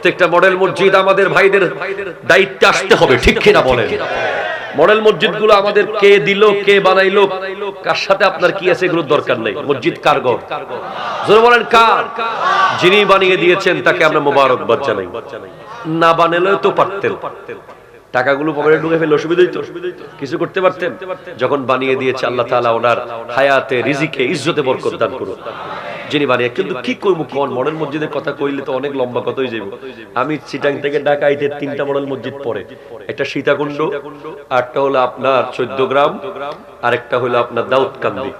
প্রত্যেকটা মডেল মসজিদ আমাদের ভাইদের দায়িত্বে আসতে হবে ঠিক কিনা বলেন? মডেল মসজিদগুলো আমাদের কে দিল কে বানাইলো কার সাথে আপনার কি আছে এগুলোর দরকার নেই। মসজিদ কার ঘর জোরে বলেন কার? যিনি বানিয়ে দিয়েছেন তাকে আমরা মোবারকবাদ জানাই। না বানালেও তো পারতেন। টাকাগুলো পকেটে ঢুকে ফেলে অসুবিধা হইতো কিছু করতে পারতেন। যখন বানিয়ে দিয়েছে আল্লাহ তাআলা ওনার হায়াতে রিজিকে ইজ্জতে বরকত দান করুন। যিনি বানিয়ে কিন্তু কি করব কোন? মডেল মসজিদের কথা কইলে তো অনেক লম্বা কথাই যাইব। আমি চিটাং থেকে ঢাকাইতে তিনটা মডেল মসজিদ পড়ে। একটা সীতাকুণ্ড আরটা হলো আপনার চোদ্দ গ্রাম, আরেকটা হলো আপনার দাউদকান্দি।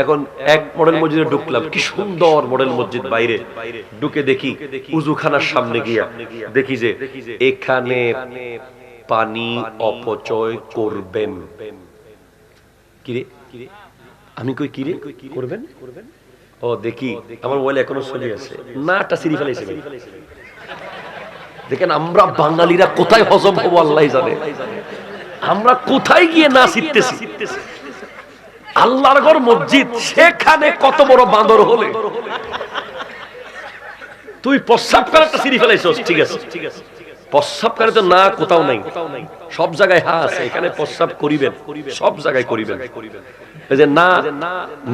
এখন এক মডেল মসজিদে ঢুকলাম। কি সুন্দর মডেল মসজিদ বাইরে। ঢুকে দেখি উজুখানার সামনে গিয়া। দেখি যে এখানে পানি অপচয় করবেন। কিরে? আমি কই কিরে? করবেন? ও, দেখি। আমার মোবাইল এখনও চলে আছে। নাটা সিরি ফেলাইছে ভাই। দেখেন আমরা বাঙালিরা কোথায় হজম হব আল্লাহ জানে। আমরা কোথায় গিয়ে না শিখতেছি আল্লাহর ঘর মসজিদ, সেখানে কত বড় বাঁদর হলে। তুই প্রস্রাব করে একটা সিঁড়ি ফেলাইছস, ঠিক আছে। প্রস্রাব করে তো না, কোথাও নাই। সব জায়গায় হা আছে, এখানে প্রস্রাব করিবেন, সব জায়গায় করিবেন। যে না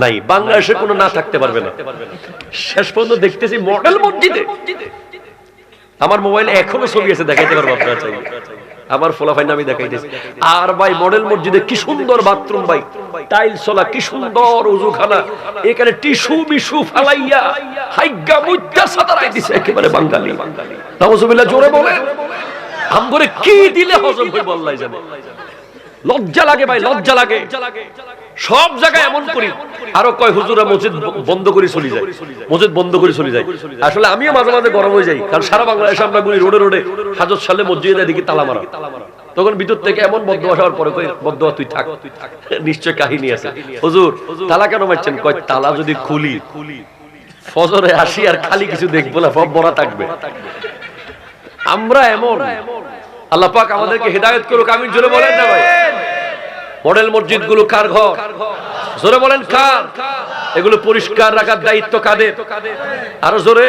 নাই, বাংলাদেশে কোনো না থাকতে পারবে না। শেষ পর্যন্ত দেখতেছি মডেল মসজিদে। আমার এখনও ছবি আছে, দেখাইতে পারব আপনারা চাইলে। আমার আমি আর ভাই, মডেল মসজিদে কি সুন্দর বাথরুম ভাই। টাইলস চলা, কি সুন্দর উজুখানা। এখানে টিস্যু বিশু ফালাইয়া হাইগা দিছে, একেবারে বাঙালি। নাউজুবিল্লাহ, জোরে বলে আমগরে কি দিলে হজম হই বললাই জানে। লজ্জা লাগে ভাই লজ্জা লাগে। সব জায়গায় এমন করি আরও কয় হুজুরা মসজিদ বন্ধ করে চলে যায়। মসজিদ বন্ধ করে চলে যায়। আসলে আমিও মাঝে মাঝে গরম হয়ে যাই কারণ সারা বাংলাদেশে আমরা রোডে রোডে। সালে মসজিদে দেখি তালা মারা। তখন ভিতর থেকে এমন বদ্ধ আসার পরে কই বদ্ধ তুই থাক। নিশ্চয় কাহিনী আছে। হুজুর তালা কেন মারছেন? কয় তালা যদি খুলি ফজরে আসি আর খালি কিছু দেখব না সব বড়া থাকবে। আমরা এমন। আল্লাহ পাক আমাদেরকে হেদায়েত করুক আমি জোরে বলেন না ভাই। মডেল মসজিদগুলো কার ঘর? জোরে বলেন কার? এগুলো পরিষ্কার রাখার দায়িত্ব কাদের? আরও জোরে?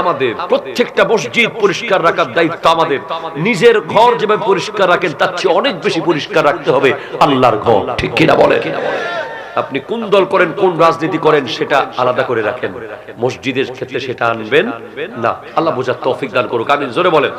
আমাদের। প্রত্যেকটা মসজিদ পরিষ্কার রাখার দায়িত্ব আমাদের। নিজের ঘর যেভাবে পরিষ্কার রাখেন তার চেয়ে অনেক বেশি পরিষ্কার রাখতে হবে আল্লাহর ঘর। ঠিক কিনা বলে আপনি কোন দল করেন কোন রাজনীতি করেন সেটা আলাদা করে রাখেন। মসজিদের ক্ষেত্রে সেটা আনবেন না। আল্লাহ বোঝার তৌফিক দান করুক। আমি জোরে বলেন।